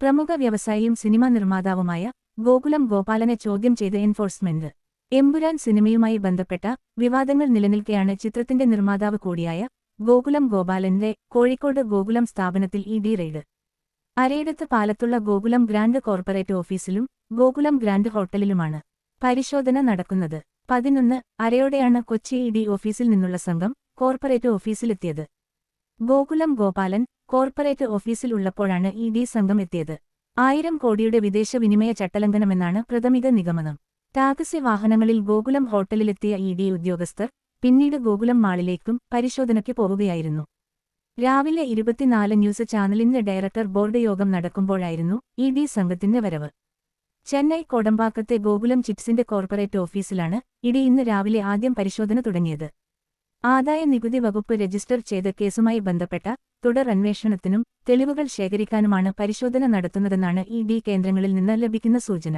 പ്രമുഖ വ്യവസായിയും സിനിമാ നിർമ്മാതാവുമായ ഗോകുലം ഗോപാലനെ ചോദ്യം ചെയ്ത് എൻഫോഴ്സ്മെന്റ് എമ്പുരാൻ സിനിമയുമായി ബന്ധപ്പെട്ട വിവാദങ്ങൾ നിലനിൽക്കെയാണ് ചിത്രത്തിന്റെ നിർമ്മാതാവ് കൂടിയായ ഗോകുലം ഗോപാലന്റെ കോഴിക്കോട് ഗോകുലം സ്ഥാപനത്തിൽ ഇ ഡി റെയ്ഡ്. അരയിടത്ത് പാലത്തുള്ള ഗോകുലം ഗ്രാൻഡ് കോർപ്പറേറ്റ് ഓഫീസിലും ഗോകുലം ഗ്രാൻഡ് ഹോട്ടലിലുമാണ് പരിശോധന നടക്കുന്നത്. പതിനൊന്ന് അരയോടെയാണ് കൊച്ചി ഇ ഡി ഓഫീസിൽ നിന്നുള്ള സംഘം കോർപ്പറേറ്റ് ഓഫീസിലെത്തിയത്. ഗോകുലം ഗോപാലൻ കോർപ്പറേറ്റ് ഓഫീസിൽ ഉള്ളപ്പോഴാണ് ഇ ഡി സംഘം എത്തിയത്. ആയിരം കോടിയുടെ വിദേശ വിനിമയ ചട്ടലംഘനമെന്നാണ് പ്രഥമിക നിഗമനം. ടാക്സി വാഹനങ്ങളിൽ ഗോകുലം ഹോട്ടലിലെത്തിയ ഇ ഡി ഉദ്യോഗസ്ഥർ പിന്നീട് ഗോകുലം മാളിലേക്കും പരിശോധനയ്ക്ക് പോവുകയായിരുന്നു. രാവിലെ ഇരുപത്തിനാല് ന്യൂസ് ചാനലിന്റെ ഡയറക്ടർ ബോർഡ് യോഗം നടക്കുമ്പോഴായിരുന്നു ഇ ഡി സംഘത്തിന്റെ വരവ്. ചെന്നൈ കോടമ്പാക്കത്തെ ഗോകുലം ചിപ്സിന്റെ കോർപ്പറേറ്റ് ഓഫീസിലാണ് ഇടി ഇന്ന് രാവിലെ ആദ്യം പരിശോധന തുടങ്ങിയത്. ആദായ നികുതി വകുപ്പ് രജിസ്റ്റർ ചെയ്ത കേസുമായി ബന്ധപ്പെട്ട തുടർ അന്വേഷണത്തിനും തെളിവുകൾ ശേഖരിക്കാനുമാണ് പരിശോധന നടത്തുന്നതെന്നാണ് ഇ ഡി കേന്ദ്രങ്ങളിൽ നിന്ന് ലഭിക്കുന്ന സൂചന.